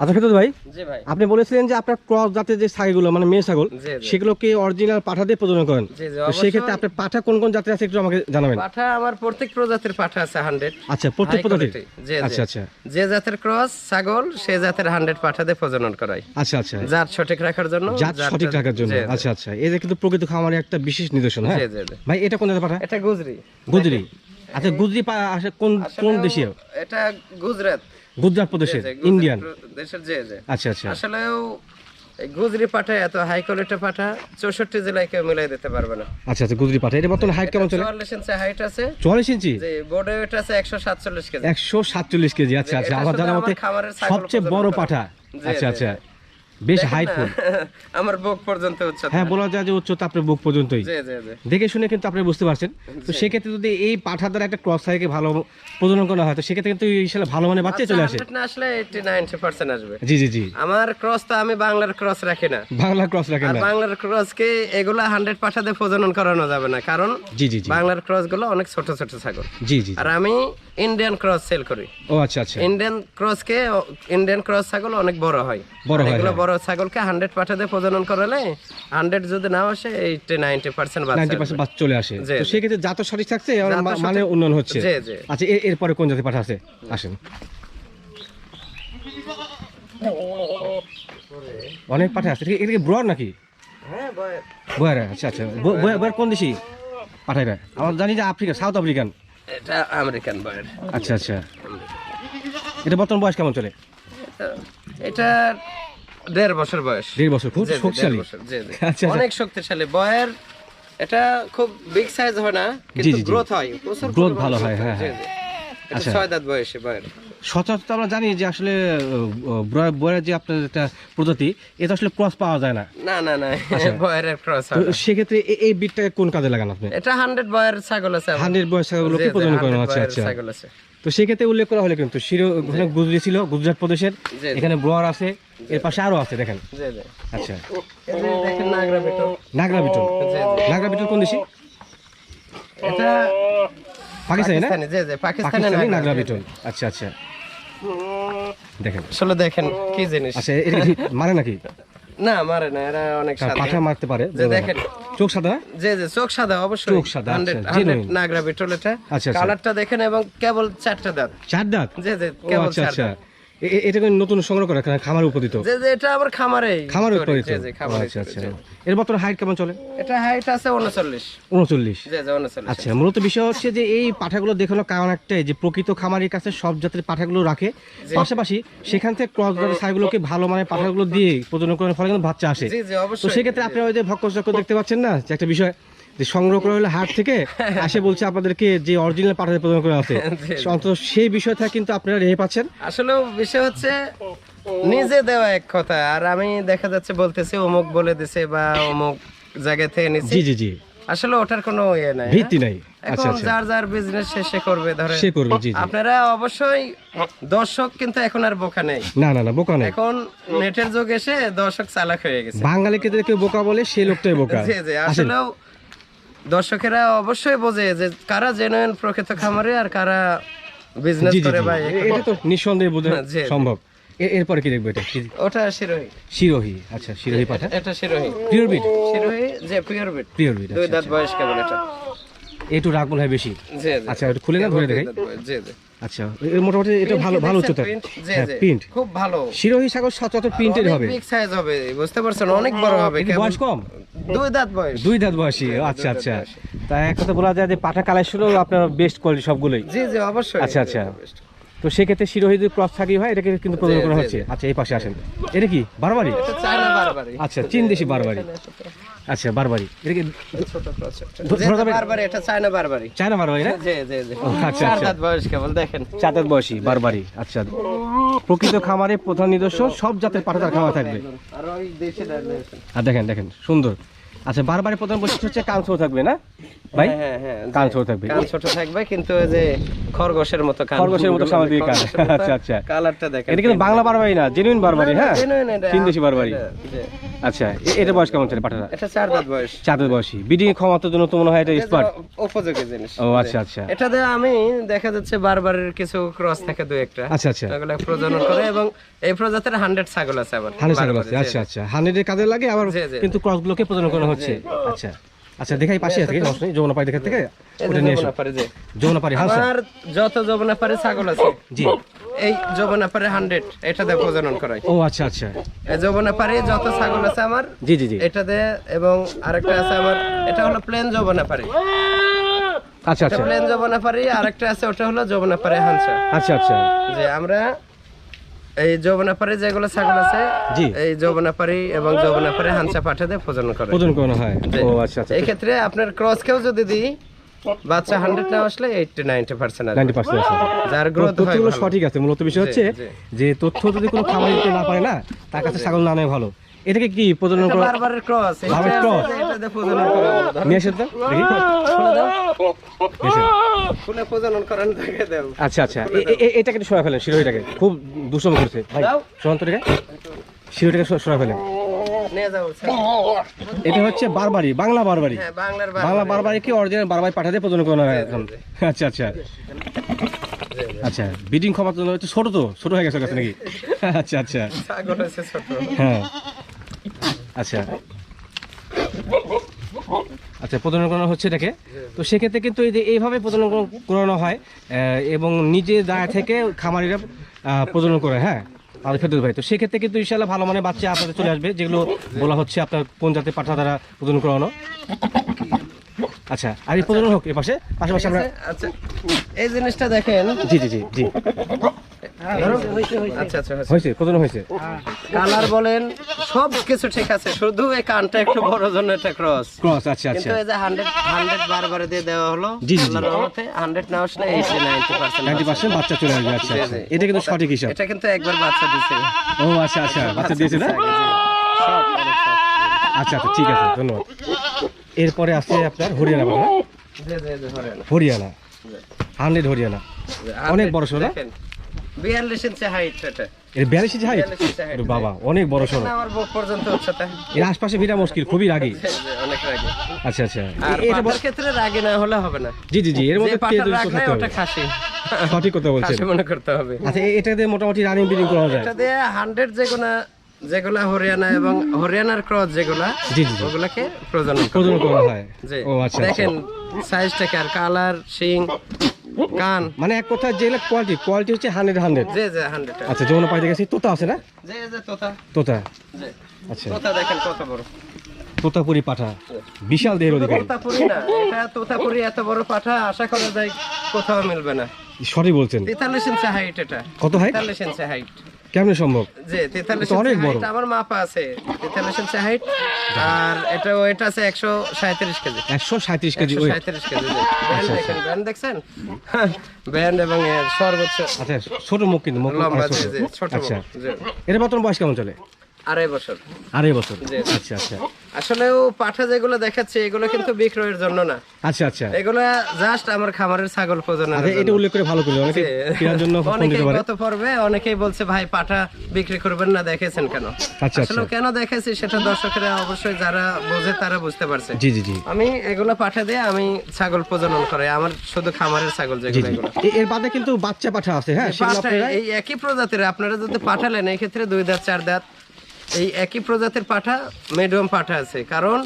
আচ্ছা খেতে ভাই? আপনি বলেছিলেন যে আপনার ক্রস জাতের যে ছাগলগুলো মানে মেয়ে ছাগল। সেগুলোকে অরিজিনাল পাঠা দিয়ে প্রজনন করেন। জি, জি, তো সেই ক্ষেত্রে অবশ্যই। আপনার পাঠা কোন কোন জাতের আছে একটু আমাকে জানাবেন? পাঠা আমার প্রত্যেক প্রজাতির পাঠা আছে হান্ড্রেড আচ্ছা প্রত্যেক প্রজাতির। আচ্ছা আচ্ছা। যে জাতের ক্রস ছাগল সে জাতের হান্ড্রেড পাঠাতে প্রজনন করাই আচ্ছা আচ্ছা। জাত সঠিক রাখার জন্য জাত সঠিক রাখার জন্য। আচ্ছা আচ্ছা। এটা কিন্তু প্রকৃত খামারের একটা বিশেষ নিদর্শন হ্যাঁ। ভাই এটা কোন জাতের পাঠা? এটা গুজরি। গুজরি। আচ্ছা গুজরি কোন কোন দেশীয়? এটা গুজরাট। গুজরাট প্রদেশের ইন্ডিয়ান দেশের যে যে। আচ্ছা আচ্ছা। আসলেও এই গুজরি পাঠা এত হাই কোয়ালিটি পাঠা চৌষট্টি জেলায় কেউ মিলাই দিতে পারবে না। আচ্ছা আচ্ছা গুজরি পাঠা। এটা বর্তমানে হাইট কেমন চলে? চুয়াল্লিশ ইঞ্চি হাইট আছে। চুয়াল্লিশ ইঞ্চি? বোর্ডে এটা আছে একশো সাতচল্লিশ কেজি। একশো সাতচল্লিশ কেজি আচ্ছা আচ্ছা আমার জানা মতে সবচেয়ে বড়। পাঠা। আচ্ছা আচ্ছা। বেশ আমার বুক পর্যন্ত উচ্চতা। হ্যাঁ বলা যায় যে উচ্চতা আপনার বুক পর্যন্তই। দেখে শুনে কিন্তু আপনি বুঝতে পারছেন। তো সেক্ষেত্রে যদি এই পাঠা দ্বারা একটা ক্রস সাইকে ভালো প্রজনন করা হয় তো সেক্ষেত্রে কিন্তু ইনশাল্লাহ ভালো মানে বাচ্চা চলে আসে। 100 না আসলে এইটি নাইনটি পার্সেন্ট আসবে। জি জি জি। আমার ক্রস তো আমি বাংলার ক্রস রাখি না। বাংলা ক্রস আর না। বাংলার ক্রসকে এগুলা হান্ড্রেড পাঠাতে প্রজনন করানো যাবে না। কারণ জি জি জি। বাংলার ক্রসগুলো অনেক ছোট ছোট ছাগল। জি জি। আর আমি ইন্ডিয়ান ক্রস সেল করি। ও আচ্ছা আচ্ছা। ইন্ডিয়ান ক্রসকে ইন্ডিয়ান ক্রস ছাগল অনেক বড় হয়। বড় হয়, এগুলো হ্যাঁ। বড় ছাগলকে হান্ড্রেড পাঠাতে প্রজনন করালে হান্ড্রেড যদি না আসে এইটি নাইনটি পার্সেন্ট নাইনটি বাচ্চা পার্সেন্ট বাচ্চা চলে আসে। তো জি। সেক্ষেত্রে জাত সঠিক থাকছে? আর মানে উন্নয়ন হচ্ছে? জি, জি। আচ্ছা এরপরে কোন জাতি পাঠা আছে আসেন। অনেক পাঠা আছে এটা কি ব্রড নাকি? হ্যাঁ বয়। বয়ারা আচ্ছা আচ্ছা। বয়ার কোন দেশি? পাঠাইরা আমার জানি যে আফ্রিকা সাউথ আফ্রিকান। এটা আমেরিকান বয়ের আচ্ছা আচ্ছা এটা বর্তমান বয়স কেমন চলে এটা দেড় বছর বয়স দেড় বছর খুব শক্তিশালী। আচ্ছা, আচ্ছা। অনেক শক্তিশালী বয়ের এটা খুব বিগ সাইজ হয় না কিন্তু। গ্রোথ হয় প্রচুর গ্রোথ ভালো হয়, হ্যাঁ, হ্যাঁ। আচ্ছা। ছয় দাঁত বয়সে বয়ের সচরাচর আমরা জানি যে আসলে বয়ের যে আপনার একটা প্রজাতি এটা আসলে ক্রস পাওয়া যায় না। না না না বয়ের ক্রস সেক্ষেত্রে এ- এই বিটটাকে কোন কাজে লাগান আপনি? এটা হান্ড্রেড বয়ের ছাগল আছে হান্ড্রেড ছাগলগুলোকে করেন আচ্ছা আচ্ছা। ছাগল আছে। তো সেক্ষেত্রে উল্লেখ করা হলে কিন্তু ওখানে গুজরি ছিল গুজরাট প্রদেশের। এখানে ব্রোয়ার আছে এর পাশে আরও আছে দেখেন। আচ্ছা। দেখেন নাগরা বেটো নাগরা বিটল। জি জি। নাগরা বিটল কোন দেশি? এটা পাকিস্তানি না? জি জি পাকিস্তানি নাগরা বিটল। আচ্ছা আচ্ছা। দেখেন। আসলে দেখেন কি জিনিস? আচ্ছা এটা মারে নাকি? না মারে না এরা অনেক সাদা। পাঠা মারতে পারে যে দেখেন। চোখ সাদা? জি জি চোখ সাদা অবশ্যই। চোখ সাদা, আচ্ছা, 100 genuine। 100 নাগরা বিটল এটা। আচ্ছা, আচ্ছা। কালারটা দেখেন এবং কেবল চারটা দাঁত। চার দাঁত? জি জি কেবল আচ্ছা এটা নতুন সংগ্রহ করা কারণ খামার উপদিত যে যে এটা আমার খামারে আচ্ছা আচ্ছা। এর বর্তমান হাইট কেমন চলে? এটা হাইট আছে 39 উনচল্লিশ জি জি 39 আচ্ছা মূলত বিষয় হচ্ছে যে এই পাঠাগুলো দেখানোর কারণ একটাই যে প্রকৃত খামারের কাছে সব জাতের পাঠাগুলো রাখে। পাশাপাশি সেখান থেকে ক্রস ছাইগুলোকে ভালো মানের পাঠাগুলো দিয়ে প্রজনন করার ফলে কিন্তু বাচ্চা আসে। জি জি তো সেক্ষেত্রে আপনি ওই যে চক্র দেখতে পাচ্ছেন না? যে একটা বিষয় যে সংগ্রহ করা হলে হাট থেকে আসে বলছে আপনাদেরকে যে অরিজিনাল পাঠাতে প্রদান করা আছে। অন্তত সেই বিষয়টা কিন্তু আপনারা রেহে পাচ্ছেন। আসলে বিষয় হচ্ছে নিজে দেওয়া এক কথা। আর আমি দেখা যাচ্ছে বলতেছি অমুক বলে দিছে বা অমুক জায়গা থেকে নিছি। জি জি জি। আসলে ওটার কোনো ইয়ে নাই। ভিত্তি নাই। হ্যাঁ? আচ্ছা এখন আচ্ছা। যার যার বিজনেস শেষে করবে ধরে সে করবে জি আপনারা অবশ্যই দর্শক কিন্তু এখন আর বোকা নেই। না না না বোকা নেই। এখন নেটের যুগ এসে দর্শক চালাক হয়ে গেছে। বাঙালিকে যদি কেউ বোকা বলে সেই লোকটাই বোকা। জি জি আসলেও দর্শকেরা অবশ্যই বোঝে যে কারা জেনুইন প্রকৃত খামারে আর কারা বিজনেস করে ভাই এটা তো নিঃসন্দেহে বোঝা। সম্ভব। এরপর কি দেখব এটা? ওটা শিরোহী। শিরোহি। আচ্ছা শিরোহী পাঠা। এটা শিরোহী। পিওর বিট শিরোহী যে পিওর বিট পিওর বিট দুই দাঁত বয়স কেবল এটা। একটু রাগ মনে হয় বেশি। জি জি। আচ্ছা একটু খুলে না ধরে দেখাই। আচ্ছা এর মোটামুটি এটা ভালো ভালো উচ্চতা। হ্যাঁ প্রিন্ট খুব ভালো। শিরোহী সাগর সচরাচর প্রিন্টের হবে। বিগ সাইজ হবে বুঝতে পারছেন? অনেক বড় হবে বয়স কম? দুই দাঁত বয়স। দুই দাঁত বয়সী আচ্ছা আচ্ছা। তা এক কথা বলা যায় যে কালেকশনও আপনার বেস্ট কোয়ালিটি সবগুলোই। জি জি অবশ্যই। আচ্ছা, আচ্ছা। তো সেক্ষেত্রে শিরোহী যদি ক্রস থাকি হয় এটাকে কিন্তু প্রদান করা হচ্ছে। আচ্ছা এই পাশে আসেন। এটা কি? বারবারি আচ্ছা চীন দেশি বারবারি আচ্ছা বারবারি এটা কি ছোট? বারবারই এটা চায়না বারবারি চায়না বারবারি না? জি জি জি। আচ্ছা, চার আচ্ছা। দাঁত বয়স কেবল দেখেন। চাঁদের বয়সী বারবারি আচ্ছা। প্রকৃত খামারে প্রধান নিদর্শন সব জাতের পাঠাতার খাওয়া থাকবে। আর ওই দেশে আর দেখেন দেখেন সুন্দর। আচ্ছা বারবারে প্রধান বৈশিষ্ট্য হচ্ছে কান ছোট থাকবে না? ভাই? হ্যাঁ হ্যাঁ কান ছোট থাকবে। কান ছোট থাকবে কিন্তু ওই যে খরগোশের মতো কান খরগোশের মতো সামনের দিকে কান। আচ্ছা, আচ্ছা। কালারটা দেখেন এটা কিন্তু বাংলা বারবারি না জেনুইন বারবারি হ্যাঁ? genuine এটা। চীনদেশি বারবারি আচ্ছা এটা বয়স কেমন ছিল পাঠাটা? এটা চার দাঁত বয়স। চাঁদের বয়সী। বিডিং ক্ষমতার জন্য তো মনে হয় এটা স্পার্ট উপযোগী জিনিস। ও আচ্ছা আচ্ছা। এটা দিয়ে আমি দেখা যাচ্ছে বারবারের কিছু ক্রস থাকে দুই একটা। আচ্ছা আচ্ছা। ওগুলো প্রজনন করে এবং এই প্রজাতির হান্ড্রেড ছাগল আছে আবার হান্ড্রেড ছাগল আছে আচ্ছা আচ্ছা। হান্ড্রেডের কাজে লাগে আবার। কিন্তু ক্রসগুলোকে প্রদান করা হচ্ছে। আচ্ছা। আচ্ছা দেখাই পাশে আছে সমস্যা নেই যমুনা পাড়ি দেখা থেকে ওটা নিয়ে এসো যমুনা পাড়ে হ্যাঁ আমার যত যমুনা পাড়ে ছাগল আছে জি। এই যমুনা পাড়ে হান্ড্রেড এটা দিয়ে প্রজনন করাই। ও আচ্ছা আচ্ছা। এই যমুনা পাড়ে যত ছাগল আছে আমার জি জি জি। এটা দিয়ে এবং আরেকটা আছে আমার এটা হলো প্লেন যমুনা পাড়ি। আচ্ছা আচ্ছা। প্লেন যমুনা পাড়ি আরেকটা আছে ওটা হলো যমুনা পাড়ি হানসা আচ্ছা আচ্ছা। যে আমরা এই যৌবনাপাড়ি যেগুলো ছাগল আছে জি। এই যৌবনাপাড়ি এবং যৌবনাপাড়ি হানসা করে। করানো হয়। ও আচ্ছা আচ্ছা। এই ক্ষেত্রে আপনার ক্রস কেউ যদি দিই বাচ্চা হান্ড্রেড না আসলে eighty ninety percent ninety percent যার গ্রোথ তথ্যগুলো সঠিক আছে। মূলত বিষয় হচ্ছে যে তথ্য যদি কোনো খাবার দিতে না পারে না তার কাছে ছাগল না ভালো। এটাকে কি প্রজনন করা বারবারের ক্রস বারবারের cross? এটা দিয়ে প্রজনন করা। নিয়ে এসে তো দেখি। খুলে দাও। এসে। প্রজনন করেন দেখে দাও। আচ্ছা আচ্ছা। এটাকে একটু সরা ফেলেন শিরোহিটাকে খুব দুষ্টম করছে। ভাই দাও। সন্তরিকে শিরোহিটাকে সরা ফেলেন এটা হচ্ছে বারবারি বাংলা বারবারি। হ্যাঁ বাংলা বারবারি। কি অরিজিনাল বারবারি পাঠাতে প্রজনন করানো হয় একদম আচ্ছা আচ্ছা। আচ্ছা বিডিং জন্য একটু ছোট তো ছোট হয়ে গেছে নাকি? আচ্ছা আচ্ছা। হচ্ছে হ্যাঁ। আচ্ছা। আচ্ছা প্রজনন করানো হচ্ছে এটাকে। তো সেক্ষেত্রে কিন্তু এই যে এইভাবে প্রজনন করানো হয় এবং নিজে দায় থেকে খামারিরা প্রজনন করে হ্যাঁ আর ফেদুল ভাই তো সেক্ষেত্রে কিন্তু ইনশাল্লাহ ভালো মানে বাচ্চা আপনাদের চলে আসবে, যেগুলো বলা হচ্ছে আপনার কোন জাতের পাঠা দ্বারা প্রজনন করানো। আচ্ছা আর এই প্রজনন হোক এ পাশে? পাশাপাশি আমরা আচ্ছা এই জিনিসটা দেখেন। জি জি জি জি। আচ্ছা আচ্ছা আচ্ছা। হয়েছে। প্রজনন হয়েছে। কালার বলেন সব কিছু ঠিক আছে শুধু এই কানটা একটু বড় জন্য এটা ক্রস ক্রস আচ্ছা আচ্ছা। কিন্তু এই যে হান্ড্রেড হান্ড্রেড বারবারে দিয়ে দেওয়া হলো জি, জি। রহমতে না আসলে বাচ্চা চলে আসবে আচ্ছা আচ্ছা। এটা কিন্তু সঠিক হিসাব। এটা কিন্তু একবার বাচ্চা ও আচ্ছা আচ্ছা বাচ্চা দিয়েছে না। আচ্ছা আচ্ছা ঠিক আছে ধন্যবাদ। এরপরে আছে আপনার হরিয়ানা বাবা ধরেন। হরিয়ানা। হান্ড্রেড হরিয়ানা। অনেক বড় সড়ো না? দেখেন, বিয়াল্লিশ ইঞ্চি হাইট এটা। এর বিয়াল্লিশ ইঞ্চি হাইট বিয়াল্লিশ ইঞ্চি height। বাবা অনেক বড় সড়ো আমার বুক পর্যন্ত উচ্চতা এর আশপাশে ভিড়া মুশকিল খুবই রাগি। অনেক রাগে। আচ্ছা আচ্ছা। আর ক্ষেত্রে রাগে না হলে হবে না। জি জি জি এর মধ্যে পাঠার রাগ নাই ওটা খাসি। সঠিক কথা বলছেন। খাসি মনে করতে হবে। আচ্ছা মোটামুটি রানিং বিডিং করা যায়। এটা দিয়ে হান্ড্রেড যেগুলা যেগুলা হরিয়ানা এবং হরিয়ানার ক্রস যেগুলা জি জি জি। ওগুলাকে প্রজনন প্রজনন করা হয়। জি। ও আচ্ছা আচ্ছা। দেখেন সাইজটাকে আর? কালার শিং কান। মানে এক কথা যেগুলো কোয়ালিটি কোয়ালিটি হচ্ছে হান্ড্রেড হান্ড্রেড যে যে হান্ড্রেড আচ্ছা যমুনা পাইতে গেছি তোতা আছে না? যে যে তোতা। তোতা? আচ্ছা। তোতা দেখেন কত বড়। তোতাপুরি পাঠা। বিশাল দেহের অধিকারী। তোতাপুরি না এটা তোতাপুরি এত বড় পাঠা আশা করা যায় কোথাও মিলবে না। সরি বলছেন। তেতাল্লিশ ইঞ্চি হাইট এটা। কত হাইট তেতাল্লিশ ইঞ্চি হাইট কেমন সম্ভব? যে তেতাল্লিশ অনেক বড়। আমার মাপা আছে। তেতাল্লিশ ইঞ্চি হাইট আর এটা ওয়েট আছে একশো সাঁত্রিশ কেজি। একশো সাঁত্রিশ কেজি সাঁত্রিশ কেজি ব্যান্ড দেখেন ব্যান্ড দেখছেন? ব্যান্ড এবং সর্বোচ্চ আচ্ছা ছোট মুখ কিন্তু লম্বা ছোট। আচ্ছা। এর বর্তমান বয়স কেমন চলে? আড়াই বছর। আড়াই বছর। জি। আচ্ছা আচ্ছা। আসলেও পাঠা যেগুলো দেখাচ্ছে এগুলো কিন্তু বিক্রয়ের জন্য না। আচ্ছা আচ্ছা। এগুলো জাস্ট আমার খামারের ছাগল প্রজননের আচ্ছা এটা উল্লেখ করে ভালো অনেকে কেনার জন্য ফোন দিতে পারে গত পর্বে অনেকেই বলছে ভাই পাঠা বিক্রি করবেন না দেখেছেন কেন? আচ্ছা, আসলে আচ্ছা। কেন দেখেছি সেটা দর্শকেরা অবশ্যই যারা বোঝে তারা বুঝতে পারছে। জি জি জি। আমি এগুলো পাঠা দিয়ে আমি ছাগল প্রজনন করে আমার শুধু খামারের ছাগল যেগুলো এগুলো। এর বাদে কিন্তু বাচ্চা পাঠা আছে হ্যাঁ? এই একই প্রজাতির। আপনারা যদি পাঠালেন এই ক্ষেত্রে দুই দাঁত চার দাঁত এই একই প্রজাতির পাঠা মিডিয়াম পাঠা আছে কারণ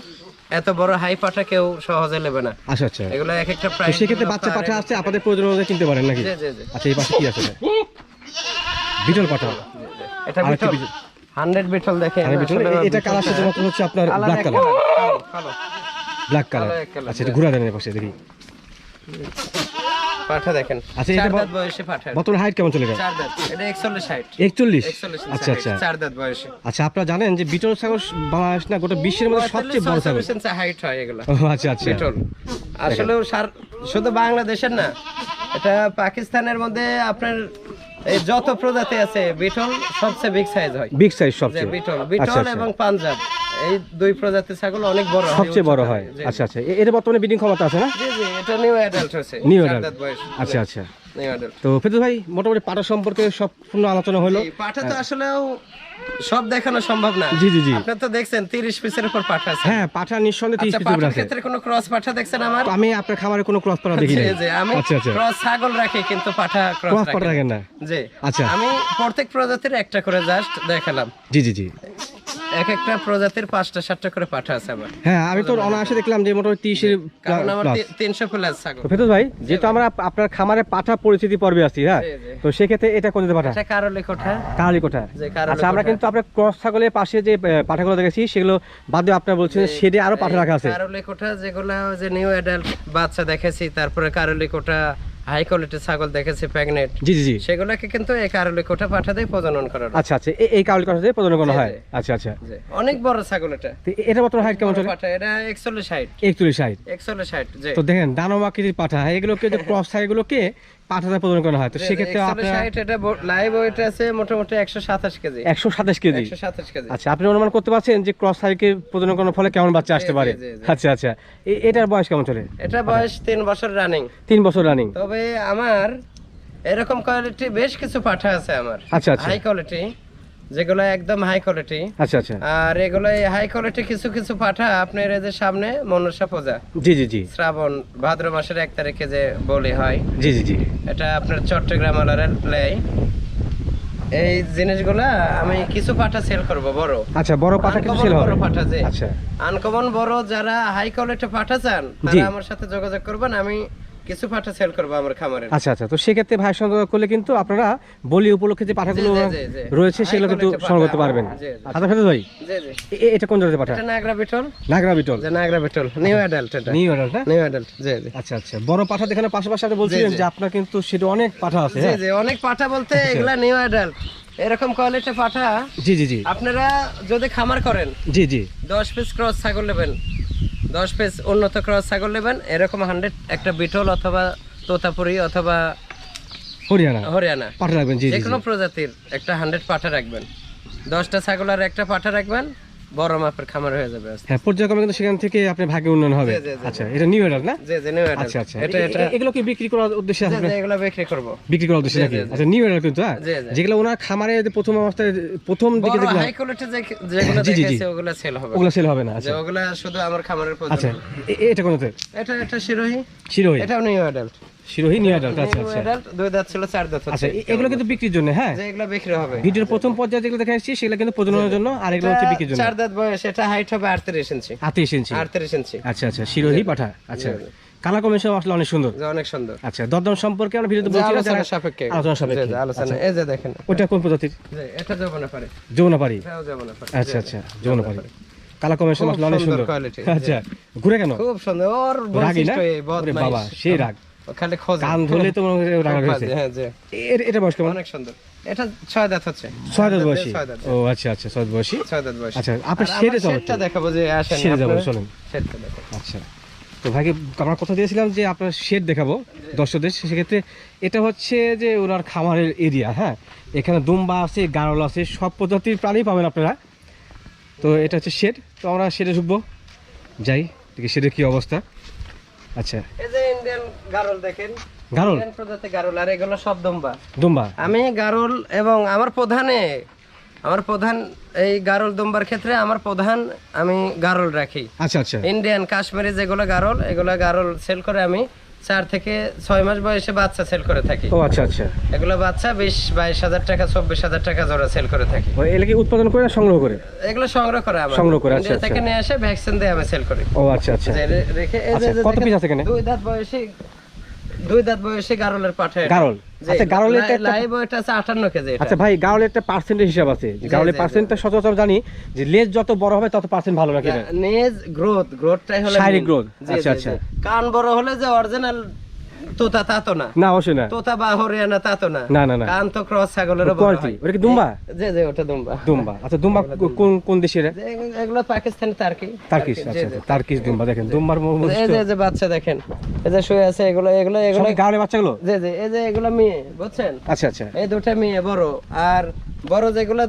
এত বড় হাই পাঠা কেউ সহজে নেবে না। আচ্ছা আচ্ছা। এগুলো এক একটা প্রাইস সেক্ষেত্রে বাচ্চা পাঠা আছে আপনাদের প্রয়োজন অনুযায়ী কিনতে পারেন নাকি? জি জি আচ্ছা এই পাশে কি আছে? বিটল পাঠা। এটা বিটল। বিটল। হান্ড্রেড বিটল দেখেন এটা কালার সাথে মতো হচ্ছে আপনার ব্ল্যাক কালার। কালো। Black colour. আচ্ছা এটা ঘুরা দেন এর পাশে দেখি। পাঠা দেখেন। আচ্ছা, এটা দাঁত বয়সে পাঠা হাইট কেমন চলে গেল? চার দাঁত। এটা একচল্লিশ হাইট। একচল্লিশ? একচল্লিশ আচ্ছা আচ্ছা। চার দাঁত বয়সে। আচ্ছা আপনারা জানেন যে বিটল ছাগল বাংলাদেশ না গোটা বিশ্বের মধ্যে সবচেয়ে বড় ছাগল হাইট হয় এগুলো। আচ্ছা আচ্ছা। বিটল। আসলে শুধু বাংলাদেশের না এটা পাকিস্তানের মধ্যে আপনার এই যত প্রজাতি আছে বিটল সবচেয়ে বিগ সাইজ হয়। বিগ সাইজ সবচেয়ে। বিটল আচ্ছা বিটল আচ্ছা। এবং পাঞ্জাব। এই দুই প্রজাতির ছাগল অনেক বড় সবচেয়ে বড় হয়। আচ্ছা আচ্ছা। এ- এর বর্তমানে বিডিং ক্ষমতা আছে না? জি জি এটা নিউ অ্যাডাল্ট হচ্ছে নিউ অ্যাডাল্ট আচ্ছা আচ্ছা। তো ফেদুল ভাই মোটামুটি পাটা সম্পর্কে সম্পূর্ণ আলোচনা হলো। পাঠা তো আসলেও সব দেখানো সম্ভব না। জি জি জি। আপনি তো দেখছেন 30 পিসের উপর পাঠা আছে। হ্যাঁ পাঠা নিঃসন্দেহে তিরিশ আচ্ছা পিসের উপরে আছে। ক্ষেত্রে কোনো ক্রস পাঠা দেখছেন আমার? আমি আপনার খামারে কোনো ক্রস পাড়া দেখি জি, জি, আমি আচ্ছা আচ্ছা। ক্রস ছাগল রাখি কিন্তু পাঠা ক্রস ক্রস পাড়া রাখেন না? জি। আচ্ছা। আমি প্রত্যেক প্রজাতির একটা করে জাস্ট দেখালাম। জি জি জি। এক একটা প্রজাতির পাঁচটা সাতটা করে পাঠা আছে হ্যাঁ আমি তো অনায়াসে দেখলাম যে মোটামুটি তিরিশের কারণ আমার তিনশো প্লাস ছাগল। তো ভাই যেহেতু আমরা আপনার খামারে পাঠা পরিচিতি পর্বে আছি হ্যাঁ। তো সেক্ষেত্রে এটা কোন পাঠা? এটা কারলি কোঠা কাহালি কোঠা আচ্ছা আমরা কিন্তু আপনার ক্রস ছাগলের পাশে যে পাঠাগুলো দেখেছি সেগুলো বাদ দিয়ে আপনার বলছেন সেটা আরও পাঠা রাখা আছে। কারলি কোঠা যেগুলো যে নিউ অ্যাডাল্ট বাচ্চা দেখেছি তারপরে কারলি কোঠা হাই কোয়ালিটির ছাগল দেখেছি প্রেগনেন্ট। জি জি সেগুলোকে কিন্তু এই কারলি কোঠা পাঠা দিয়ে প্রজনন করা আচ্ছা আচ্ছা এই কাউলি কোঠা দিয়ে প্রজনন করা হয়? আচ্ছা আচ্ছা। অনেক বড় ছাগল এটা। এটা বর্তমান হাইট কেমন চলে? পাঠা এটা একচল্লিশ ষাট একচল্লিশ ষাট একচল্লিশ ষাট জি। তো দেখেন দানবাকৃতির পাঠা এগুলোকে যে ক্রস ছাগলগুলোকে পাঠাতে প্রদান করা হয়। তো সেক্ষেত্রে লাইভ ওয়েট আছে মোটামুটি একশো সাতাশ কেজি। একশো সাতাশ কেজি? কেজি। আচ্ছা আপনি অনুমান করতে পারছেন যে ক্রস সাইকেল প্রদান করার ফলে কেমন বাচ্চা আসতে পারে। আচ্ছা আচ্ছা। এটার বয়স কেমন চলে? এটা বয়স তিন বছর রানিং তিন বছর রানিং তবে আমার এরকম কোয়ালিটি বেশ কিছু পাঠা আছে আমার। আচ্ছা, আচ্ছা। হাই কোয়ালিটি যেগুলো একদম হাই কোয়ালিটি আচ্ছা আচ্ছা। আর এগুলো হাই কোয়ালিটি কিছু কিছু পাঠা আপনার এই যে সামনে মনসা পূজা। জি জি জি। শ্রাবণ ভাদ্র মাসের এক তারিখে যে বলি হয়। জি জি জি। এটা আপনার চট্টগ্রাম আলারের প্লেই এই জিনিসগুলা আমি কিছু পাঠা সেল করব বড়। আচ্ছা বড় পাঠা কিছু সেল হবে? বড় পাঠা যে। আচ্ছা। আনকমন বড় যারা হাই কোয়ালিটি পাঠা চান তারা আমার সাথে যোগাযোগ করবেন। আমি কিছু পাঠা সেল করব আমার খামারে। আচ্ছা আচ্ছা তো সেক্ষেত্রে ভাই সংগ্রহ করলে কিন্তু আপনারা বলি উপলক্ষে যে পাঠাগুলো। রয়েছে সেগুলো কিন্তু সংগ্রহ করতে পারবেন। আচ্ছা ফেরত ভাই এ- এটা কোন জাতের পাঠা? নাগরা বিটল। নাগরা বিটল। যে নাগরা বিটল নিউ অ্যাডাল্ট এটা। নিউ না নিউ অ্যাডাল্ট জি জি। আচ্ছা আচ্ছা বড় পাঠা দেখানোর পাশাপাশি আপনি বলছিলেন যে আপনার কিন্তু সেটা অনেক পাঠা আছে জি হ্যাঁ? জি অনেক পাঠা বলতে এগুলা নিউ অ্যাডাল্ট এরকম কোয়ালিটি পাঠা জি জি জি। আপনারা যদি খামার করেন জি জি। দশ পিস ক্রস ছাগল নেবেন। দশ পিস উন্নত ক্রস ছাগল নেবেন। এরকম হান্ড্রেড একটা বিটল অথবা তোতাপুরি অথবা হরিয়ানা। হরিয়ানা। পাঠা রাখবেন যে কোনো প্রজাতির একটা হান্ড্রেড পাঠা রাখবেন। দশটা ছাগল আর একটা পাঠা রাখবেন। বড় মাপের খামার হয়ে যাবে হ্যাঁ পর্যায়ক্রমে কিন্তু সেখান থেকে আপনার ভাগ্য উন্নয়ন হবে। আচ্ছা এটা নিউ অর্ডার না? জি জি নিউ আচ্ছা আচ্ছা। এটা এটা এগুলো কি বিক্রি করার উদ্দেশ্যে আছে এগুলো বিক্রি করব। বিক্রি করার উদ্দেশ্যে নাকি। আচ্ছা নিউ অর্ডার কিন্তু হ্যাঁ। যেগুলো ওনার খামারে প্রথম অবস্থায় প্রথম দিকে যেগুলো হাই কোয়ালিটি যেগুলো। দেখেছি ওগুলো সেল হবে। ওগুলো সেল হবে না আচ্ছা। ওগুলা শুধু আমার খামারের আচ্ছা প্রয়োজন। এ- এটা কোনতে? এটা এটা শিরোহী। শিরোহী। এটাও নিউ অ্যাডাল্ট শিরোহী নিউ আচ্ছা আচ্ছা। দুই দাঁত ছিল চার দাঁত আচ্ছা এগুলো কিন্তু বিক্রির জন্য হ্যাঁ? এগুলো বিক্রি হবে। ভিডিওর প্রথম পর্যায়ে যেগুলো দেখা যাচ্ছে সেগুলো কিন্তু প্রজননের জন্য আর এগুলো হচ্ছে বিক্রির জন্য। চার দাঁত বয়স এটা হাইট হবে আটত্রিশ ইঞ্চি। আত্মীয় ইঞ্চি। আটত্রিশ ইঞ্চি। আচ্ছা আচ্ছা শিরোহী পাঠা আচ্ছা। কালার কম্বিনেশন আসলে অনেক সুন্দর। অনেক সুন্দর। আচ্ছা দরদাম সম্পর্কে আমরা ভিডিওতে যে আলোচনা সাপেক্ষে। আলোচনা সাপেক্ষে যে, যে আলোচনা আচ্ছা। এই যে দেখেন। ওটা কোন প্রজাতির? এটা যাব না পারে যৌনাপাড়ি এটাও যাব না পারে আচ্ছা আচ্ছা যৌনাপাড়ি কালার কম্বিনেশন খুব আসলে অনেক সুন্দর সুন্দর। আচ্ছা ঘুরে কেন? খুব সুন্দর। ওর বৈশিষ্ট্য। বাবা সেই রাগ। খালি খোঁজে। কান ধরলে তো হয়েছে হ্যাঁ যে এটা বয়স কেমন? অনেক সুন্দর। এটা ছয় দাঁত হচ্ছে। ছয় দাঁত বয়সী? ও আচ্ছা আচ্ছা ছয় দাঁত বয়সী? ছয় দাঁত বয়স। আচ্ছা আপনি চলো দেখাবো যে আসেন সেটে যাব চলেন। শেডটা দেখো আচ্ছা। তো ভাইকে আমরা কথা দিয়েছিলাম যে আপনার শেড দেখাবো দর্শকদের। সেক্ষেত্রে এটা হচ্ছে যে ওনার খামারের এরিয়া হ্যাঁ? এখানে দুম্বা আছে গারল আছে সব প্রজাতির প্রাণী পাবেন আপনারা। তো এটা হচ্ছে শেড তো আমরা শেডে ঢুকবো। যাই দেখি শেডের কি অবস্থা? আচ্ছা। এই যে ইন্ডিয়ান গারল দেখেন। গারল? প্রজাতি গারল আর এগুলো সব দুম্বা। দুম্বা? আমি গারল এবং আমার প্রধানে আমার প্রধান এই গারল দুম্বার ক্ষেত্রে আমার প্রধান আমি গারল রাখি। আচ্ছা আচ্ছা। ইন্ডিয়ান কাশ্মীরি যেগুলো গারল এগুলো গারল সেল করে আমি চার থেকে ছয় মাস বয়সে বাচ্চা সেল করে থাকি। ও আচ্ছা আচ্ছা। এগুলো বাচ্চা বিশ বাইশ হাজার টাকা চব্বিশ হাজার টাকা জোড়া সেল করে থাকি। এগুলো কি উৎপাদন করে সংগ্রহ করে? এগুলো সংগ্রহ করে আমার। সংগ্রহ করে, আচ্ছা, থেকে আচ্ছা। নিয়ে এসে ভ্যাকসিন দিয়ে আমি সেল করি। ও আচ্ছা আচ্ছা। রেখে আচ্ছা, কত পিস আছে এখানে? দুই দাঁত বয়সে দুই দাঁত বয়সে গারলের পাঠে। গারল? আচ্ছা গারলের লাইভ ওয়েট আছে আটান্ন কেজি আচ্ছা ভাই গারলের একটা পার্সেন্টেজ হিসাব আছে। গারলের। পার্সেন্টটা সচরাচর জানি যে লেজ যত বড় হবে তত পার্সেন্ট ভালো গ্রোথ গ্রোথটাই হলো শারীরিক গ্রোথ আচ্ছা, আচ্ছা। কান বড় হলে যে অরিজিনাল তোতা তা তো না। না অবশ্যই না। তোতা বা হরিয়ানা তা তো না। না, না, না। কান তো ক্রস ছাগলেরও বড় কোয়ালিটি ওটা কি দুম্বা? জি জি ওটা দুম্বা। দুম্বা। আচ্ছা দুম্বা কোন কোন দেশের এগুলো- পাকিস্তানি তার্কি তার্কিশ আচ্ছা জি। আচ্ছা তার্কিশ দুম্বা। দেখেন দুম্বার এই যে যে বাচ্চা দেখেন। এই যে শুয়ে আছে এগুলো এগুলো এগুলো গাওয়ালের বাচ্চাগুলো? জি জি এই যে এগুলো মেয়ে বুঝছেন? আচ্ছা আচ্ছা। এই দুটা মেয়ে বড়। আর বড় যেগুলো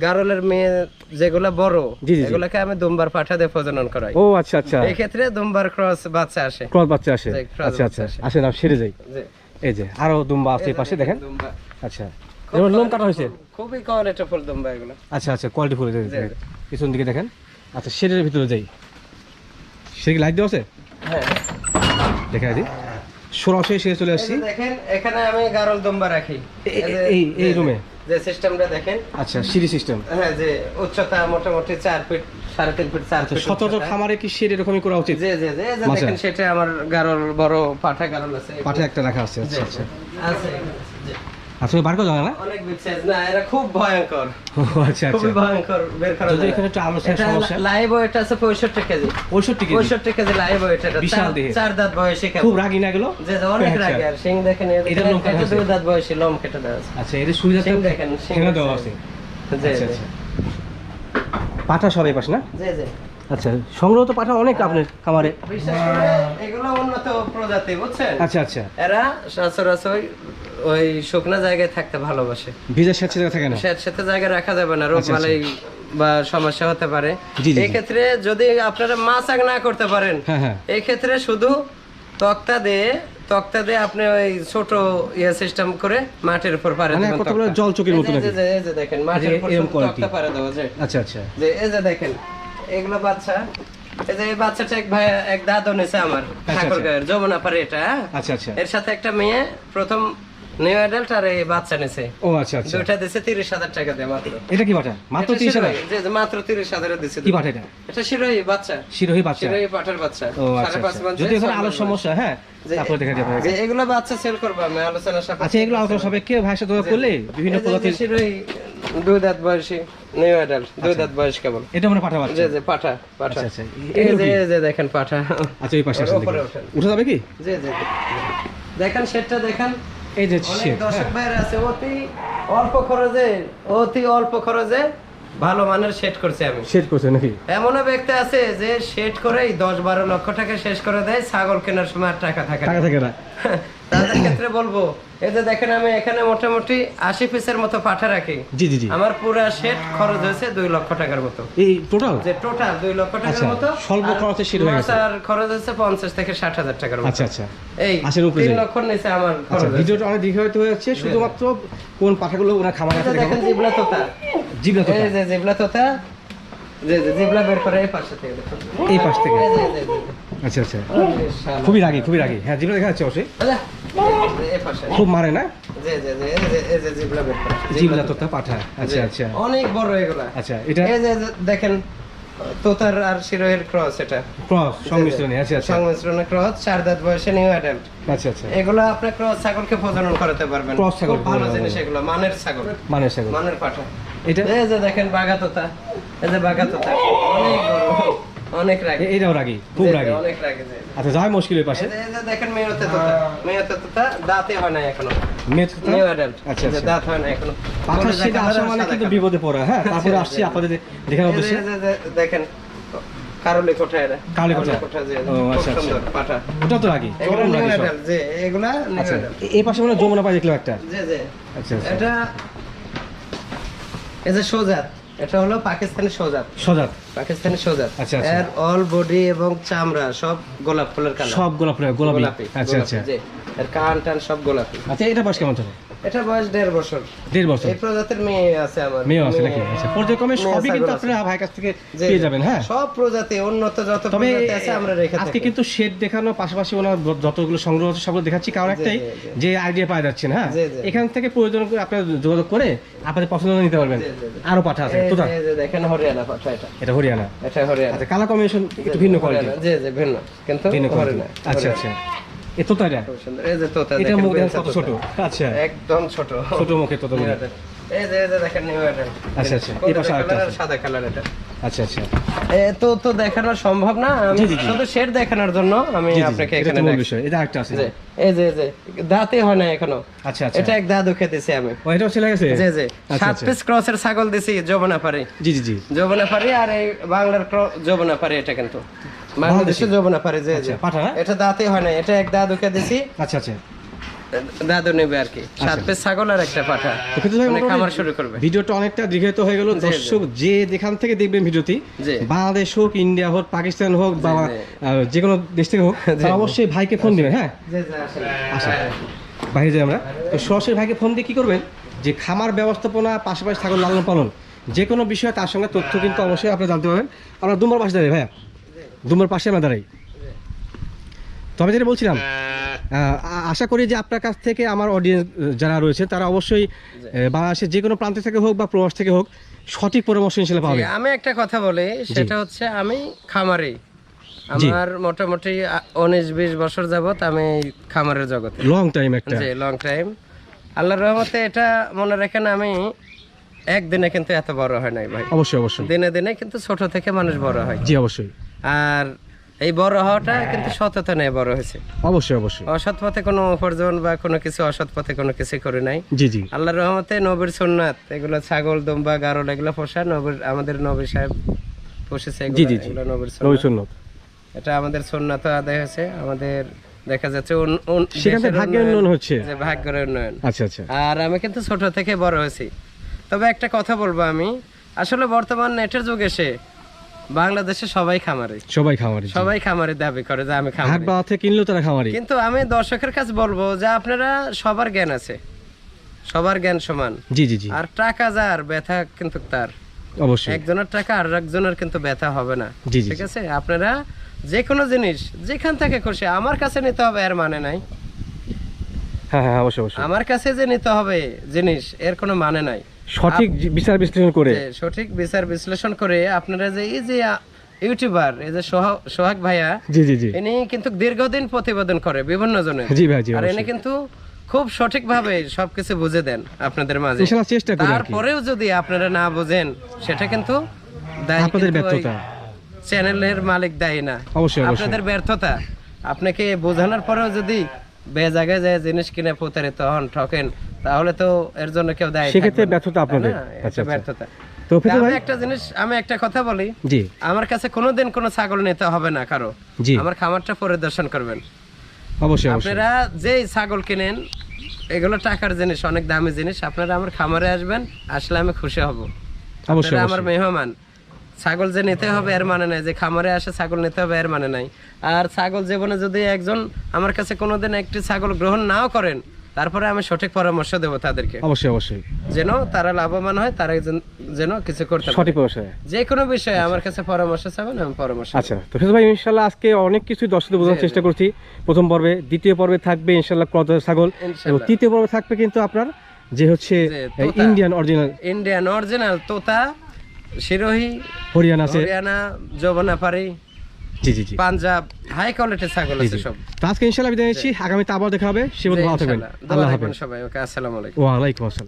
গারলের মেয়ে যেগুলো বড়। এগুলোকে আমি দুমবার পাঠা দিয়ে প্রজনন করাই। ও আচ্ছা আচ্ছা। এই ক্ষেত্রে দুমবার ক্রস বাচ্চা আসে। ক্রস বাচ্চা আসে। আচ্ছা আচ্ছা। আসে। আসেন আপনি সেরে যাই। এই যে আরও দুম্বা আছে পাশে দেখেন। আচ্ছা। এবার লোম কাটা হয়েছে? খুবই কোয়ালিটি ফুল দুম্বা এগুলো। আচ্ছা আচ্ছা কোয়ালিটি ফুল। পিছন দিকে দেখেন। আচ্ছা শেডের ভিতরে যাই। কি লাইট দেওয়া আছে? হ্যাঁ। দেখে দিই। সরাসরি সেরে চলে আসছি। দেখেন এখানে আমি গারল দুম্বা রাখি। এই- এই রুমে? যে সিস্টেমটা দেখেন? আচ্ছা সিঁড়ি সিস্টেম হ্যাঁ যে উচ্চতা মোটামুটি চার ফিট সাড়ে তিন ফিট চার ফিট সতর্ক খামারে কি সিঁড়ি এরকমই করা উচিত? জি জি জি? দেখেন সেটা আমার গারল বড় পাঠা গারল আছে। পাঠা একটা রাখা আছে আচ্ছা আচ্ছা। আছে। আচ্ছা বার করে না অনেক বিগ সাইজ না এরা খুব ভয়ঙ্কর। আচ্ছা আচ্ছা খুবই ভয়ঙ্কর বের করা যদি এখানে। একটু সমস্যা। লাইভ ওয়েট আছে পঁয়ষট্টি কেজি। পঁয়ষট্টি কেজি? পঁয়ষট্টি কেজি লাইভ ওয়েট এটা। বিশাল দেহের। চার দাঁত বয়সী কেবল। খুব রাগি না গেলো যে অনেক আচ্ছা। রাগে। আর সিং দেখেন এটার লোম কাটা এটা? দুই দাঁত বয়সী লোম কেটে দেওয়া আছে। আচ্ছা সিং দেখেন, সিং দেওয়া আছে। আচ্ছা আচ্ছা। পাঠা সবাই পাশে না? জি জি। আচ্ছা সংগ্রহ তো পাঠা অনেক আপনার খামারে। এগুলো উন্নত প্রজাতি বুঝছেন? আচ্ছা আচ্ছা। এরা সচরাচর ওই শুকনা জায়গায় থাকতে ভালোবাসে ভিজা স্যাঁতসে জায়গা থাকে না সাথে জায়গায় রাখা যাবে না রোগ আচ্ছা, আচ্ছা। বা সমস্যা হতে পারে। এই ক্ষেত্রে যদি আপনারা মাছ আগ না করতে পারেন হ্যাঁ হ্যাঁ এই ক্ষেত্রে শুধু তক্তা দিয়ে তক্তা দিয়ে আপনি ওই ছোট ইয়ে সিস্টেম করে মাটির উপর পারে মানে দেবেন কতগুলো জল চৌকির মতো যে- নাকি? এই যে- যে দেখেন মাটির উপর। তক্তা পারে দেওয়া যায় আচ্ছা আচ্ছা যে এই যে দেখেন এগুলো বাচ্চা এই যে বাচ্চাটা এক ভাই এক দাদু নিছে আমার যমুনা পারে এটা হ্যাঁ? আচ্ছা আচ্ছা এর সাথে একটা মেয়ে প্রথম নিউ অ্যাডাল্ট আর এই বাচ্চা নিছে। ও আচ্ছা আচ্ছা। দুইটা দিছে তিরিশ হাজার টাকা দিয়ে মাত্র। এটা কি পাঠা মাত্র এটা তিরিশ হাজার? শিরোহী, জি, জি, মাত্র তিরিশ হাজারে দিছে। কি পাঠা এটা? এটা শিরোহী বাচ্চা। শিরোহী বাচ্চা? শিরোহী পাঠার বাচ্চা। ও আচ্ছা আচ্ছা। যদি এখানে ছয় সমস্যা হ্যাঁ তারপরে দেখা যাবে যে এগুলো বাচ্চা সেল করব আমি আলোচনা সাপেক্ষে। আচ্ছা এগুলো আলোচনা সাপেক্ষে ভাইয়ের সাথে যোগাযোগ করলে বিভিন্ন প্রজাতির শিরোহী দুই দাঁত বয়সী নিউ অ্যাডাল্ট দুই দাঁত বয়স কেবল। এটা মানে পাঠা বাচ্চা। পাঠা পাঠা। আচ্ছা, আচ্ছা। এই যে এই যে দেখেন পাঠা। আচ্ছা এই পাশে আসেন। উঠে যাবে কি? জি জি জি। দেখেন সেটটা দেখেন। এই যে দর্শক ভাইয়ের আছে অতি অল্প খরচে অতি অল্প খরচে ভালো মানের সেট করছে আমি। সেট করছে নাকি? এমনও ব্যক্তি আছে যে সেট করেই দশ বারো লক্ষ টাকা শেষ করে দেয় ছাগল কেনার সময় আর টাকা থাকে টাকা থাকে না। তাদের ক্ষেত্রে বলব এই যে দেখেন আমি এখানে মোটামুটি আশি পিসের মতো পাঠা রাখি। জি জি জি। আমার পুরা সেট খরচ হয়েছে দুই লক্ষ টাকার মতো। এই টোটাল যে টোটাল দুই লক্ষ টাকার আচ্ছা, মতো স্বল্প খরচে সেট হয়ে গেছে। আর খরচ হচ্ছে পঞ্চাশ থেকে ষাট হাজার টাকার মতো। আচ্ছা আচ্ছা। এই আশির উপরে তিন লক্ষ নিচে আমার আচ্ছা খরচ ভিডিওটা অনেক দীর্ঘায়িত হয়েছে শুধুমাত্র কোন পাঠাগুলো ওনার খামার আছে দেখেন। জিবলা তোতা। জিবলা তো এই যে জিবলা তোতা। যে জিবলা বের করে এই পাশে থেকে এই পাশ থেকে। আচ্ছা আচ্ছা। খুবই রাগি খুবই রাগি। হ্যাঁ জিবলা দেখা যাচ্ছে অবশ্যই। আচ্ছা, খুব মারে না? জিবলা বের করে। জিবলা তো তা পাঠা। আচ্ছা আচ্ছা। অনেক বড় এগুলা। আচ্ছা এটা এই যে যে দেখেন তোতার আর শিরোহের ক্রস এটা। ক্রস সংমিশ্রণে। আচ্ছা আচ্ছা। সংমিশ্রণে ক্রস চার দাঁত বয়সে নিউ অ্যাডাল্ট আচ্ছা আচ্ছা। এগুলো আপনি ক্রস ছাগলকে প্রজনন করাতে পারবেন। Cross ছাগল ভালো জিনিস এগুলো মানের ছাগল। মানে সেগুলো মানের পাঠা। এটা এই যে দেখেন বাঘা তোতা। এই যে বাঘা তোতা। অনেক বড়। অনেক রাগে। এটাও রাগি খুব জি, অনেক রাগে আচ্ছা যাই মুশকিল ওই পাশে। দেখেন মেয়তে তোতা মেয়তে তোতা দাঁতে হয় না এখনও। আচ্ছা আচ্ছা। দাঁত হয় না এখনও। পাঠার সেটা আসা মানে কিন্তু বিপদে পড়া হ্যাঁ তারপরে আসছি আপনাদের দেখার উদ্দেশ্যে। এই যে- যে- দেখেন কারলি কোঠা এরা কারলি কোঠা। কোঠা যে ও, আচ্ছা, আচ্ছা। ওটা তো রাগি রাগি। অ্যাডাল্ট যে এগুলা আচ্ছা এই পাশে মানে যমুনা পাই দেখলাম একটা। জি জি। আচ্ছা এটা এই যে সোজাত। এটা হলো পাকিস্তানি সোজাত সজাত। পাকিস্তানি সোজাত আচ্ছা, আচ্ছা। এর অল বডি এবং চামড়া সব গোলাপ ফুলের কালার সব গোলাপ ফুলের গোলাপি। আচ্ছা আচ্ছা। এর কান টান সব গোলাপি। আচ্ছা এটা বয়স কেমন চলে? এটা বয়স দেড় বছর। দেড় বছর। এই প্রজাতির মেয়ে আছে আমার। মেয়ে আছে নাকি? আচ্ছা পর্যায়ক্রমে সবই কিন্তু আপনারা ভাই কাছ থেকে পেয়ে যাবেন হ্যাঁ? সব প্রজাতি উন্নত যত প্রজাতি আছে আমরা রেখে আজকে কিন্তু শেড দেখানোর পাশাপাশি ওনার যতগুলো সংগ্রহ আছে সবগুলো দেখাচ্ছি। কারণ একটাই। যে আইডিয়া পাওয়া যাচ্ছে না হ্যাঁ। এখান থেকে প্রয়োজন করে আপনারা যোগাযোগ করে আপনাদের পছন্দ নিতে পারবেন। আরও পাঠা আছে দেখেন হরিয়ানা পাঠা এটা। এটা হরিয়ানা। এটা হরিয়ানা। আচ্ছা কালার কম্বিনেশন একটু ভিন্ন কোয়ালিটি জি জি ভিন্ন। কিন্তু ভিন্ন কোয়ালিটি আচ্ছা আচ্ছা। এ তোতা এটা খুব সুন্দর। এই যে তোতা এটা মুখ দেখেন কত ছোট? আচ্ছা। একদম ছোট। ছোট মুখে তোতা নিউ এই যে এই যে দেখেন নিউ অ্যাডাল্ট। আচ্ছা, আচ্ছা। এই পাশে আরেকটা কালার আর আছে। সাদা কালার এটা। আচ্ছা আচ্ছা। এ তো তো দেখানো সম্ভব না। আমি জি, জি, জি। শুধু শেড দেখানোর জন্য আমি জি, জি, জি, আপনাকে এখানে তো মূল দেখাচ্ছি। বিষয়। এটা একটা আছে। এই যে এই যে দাঁতে হয় না এখনও। আচ্ছা আচ্ছা। এটা এক আমি। ও এটাও চলে গেছে? জি জি। আচ্ছা, সাত আচ্ছা। পিস ক্রসের ছাগল দিছি যমুনা পারি জি জি জি। যমুনা পারি আর এই বাংলার যমুনা পারি এটা কিন্তু। বাংলাদেশে যমুনা পারি যে আচ্ছা পাঠা না এটা দাঁতে হয় না এটা এক দাদুকে দিছি। আচ্ছা আচ্ছা। দাদু নেবে আর কি। সাত পিস ছাগল আর একটা পাঠা। মানে মোটামুটি খামার শুরু করবে। ভিডিওটা অনেকটা দীর্ঘায়িত হয়ে গেল। দর্শক যে যেখান থেকে দেখবেন ভিডিওটি বাংলাদেশ হোক ইন্ডিয়া হোক পাকিস্তান হোক বা জি। যে কোনো দেশ থেকে হোক অবশ্যই ভাইকে ফোন দিবেন হ্যাঁ? আচ্ছা বাইরে যাই আমরা। তো সরাসরি ভাইকে ফোন দিয়ে কি করবেন? যে খামার ব্যবস্থাপনা পাশাপাশি ছাগল লালন পালন যে কোনো বিষয়ে তার সঙ্গে তথ্য কিন্তু অবশ্যই আপনি জানতে পারবেন। আমরা দুম্বার পাশে দাঁড়াই ভাইয়া। দুম্বার পাশে আমরা দাঁড়াই। তবে যেটা বলছিলাম আশা করি যে আপনার কাছ থেকে আমার অডিয়েন্স যারা রয়েছে তারা অবশ্যই বাংলাদেশের যে কোনো প্রান্ত থেকে হোক বা প্রবাস থেকে হোক সঠিক পরামর্শ ইনশাল্লাহ পাবে আমি একটা কথা বলি সেটা হচ্ছে আমি খামারি। আমার মোটামুটি উনিশ বিশ বছর যাবত আমি খামারের জগতে। লং টাইম একটা। জি লং টাইম আল্লাহর রহমতে এটা মনে রাখেন আমি একদিনে কিন্তু এত বড় হয় নাই ভাই। অবশ্যই অবশ্যই। দিনে দিনে কিন্তু ছোট থেকে মানুষ বড় হয়। জি অবশ্যই। আর এই বড় হওয়াটা কিন্তু সততা নেই বড় হয়েছে। অবশ্যই অবশ্যই। অসৎ পথে কোনো উপার্জন বা কোনো কিছু অসৎ পথে কোনো কিছু করে নাই। জি জি। আল্লাহর রহমতে নবীর সুন্নাত এগুলো ছাগল দম্বা গারল এগুলো পোষা নবীর আমাদের নবী সাহেব পুষেছে জি, জি। এগুলো নবীর নবী সুন্নাত। এটা আমাদের সুন্নাত আদায় হয়েছে। আমাদের দেখা যাচ্ছে সেখান ভাগ্যের উন্নয়ন হচ্ছে। যে ভাগ্যের উন্নয়ন। আচ্ছা আচ্ছা। আর আমি কিন্তু ছোট থেকে বড় হয়েছি। তবে একটা কথা বলব আমি। আসলে বর্তমান নেটের যুগ এসে বাংলাদেশে সবাই খামারে। সবাই খামারি সবাই খামারে দাবি করে যে আমি হাট খামারে বাবা থেকে কিনলেও তারা খামারি। কিন্তু আমি দর্শকের কাছে বলব যে আপনারা সবার জ্ঞান আছে। সবার জ্ঞান সমান। জি জি জি। আর টাকা যার ব্যথা কিন্তু তার। অবশ্যই। একজনের টাকা আর একজনের কিন্তু ব্যথা হবে না। ঠিক আছে? আপনারা যে কোনো জিনিস যেখান থেকে খুশি আমার কাছে নিতে হবে এর মানে নাই। হ্যাঁ হ্যাঁ অবশ্যই অবশ্যই। আমার কাছে যে নিতে হবে জিনিস এর কোনো মানে নাই। সঠিক বিচার বিশ্লেষণ করে। সঠিক বিচার বিশ্লেষণ করে আপনারা যে এই যে ইউটিউবার এই যে সোহাগ ভাইয়া জি জি জি। ইনি কিন্তু দীর্ঘদিন প্রতিবেদন করে বিভিন্ন জনের জি ভাই জি আর ইনি কিন্তু খুব সঠিকভাবে সবকিছু বুঝে দেন আপনাদের মাঝে। চেষ্টা করি তারপরেও যদি আপনারা না বোঝেন সেটা কিন্তু আপনাদের ব্যর্থতা। চ্যানেলের মালিক দায়ী না। অবশ্যই। আপনাদের ব্যর্থতা। আপনাকে বোঝানোর পরেও যদি বে জায়গায় যায় জিনিস কিনে প্রতারিত হন ঠকেন তাহলে তো এর জন্য কেউ দায়ী সেক্ষেত্রে ব্যর্থতা আপনাদের? আচ্ছা আচ্ছা। ব্যর্থতা। তো আমি একটা জিনিস আমি একটা কথা বলি। জি। আমার কাছে কোনোদিন কোনো ছাগল নিতে হবে না কারও। জি। আমার খামারটা পরিদর্শন করবেন। অবশ্যই আপনারা যেই ছাগল কিনেন এগুলো টাকার জিনিস অনেক দামি জিনিস। আপনারা আমার খামারে আসবেন আসলে আমি খুশি হব। অবশ্যই আমার মেহমান। ছাগল যে নিতে হবে এর মানে নাই যে খামারে আসে ছাগল নিতে হবে এর মানে নাই। আর ছাগল জীবনে যদি একজন আমার কাছে কোনোদিন একটি ছাগল গ্রহণ নাও করেন তারপরে আমি সঠিক পরামর্শ দেবো তাদেরকে। অবশ্যই অবশ্যই। যেন তারা লাভবান হয় তারা যেন- কিছু করতে সঠিক পরামর্শ। যে কোনো বিষয়ে আমার কাছে পরামর্শ চাবেন আমি পরামর্শ আচ্ছা তো ফেজ ভাই ইনশাল্লাহ আজকে অনেক কিছুই দর্শকদের বোঝানোর চেষ্টা করছি। প্রথম পর্বে দ্বিতীয় পর্বে থাকবে ইনশাল্লাহ ক্রজার ছাগল এবং তৃতীয় পর্বে থাকবে কিন্তু আপনার যে হচ্ছে ইন্ডিয়ান অরিজিনাল ইন্ডিয়ান অরিজিনাল তোতা শিরোহী হরিয়ানা আছে হরিয়ানা যবনাপাড়ি জি জি জি। পাঞ্জাব হাই কোয়ালিটির ছাগল আছে সব। তো আজকে ইনশাল্লাহ বিদায় নিচ্ছি। আগামীতে আবার দেখা হবে। সে ভালো থাকবেন। আল্লাহ হাফেজ। সবাই। ওকে আসসালামু আলাইকুম। ওয়ালাইকুম আসসালাম।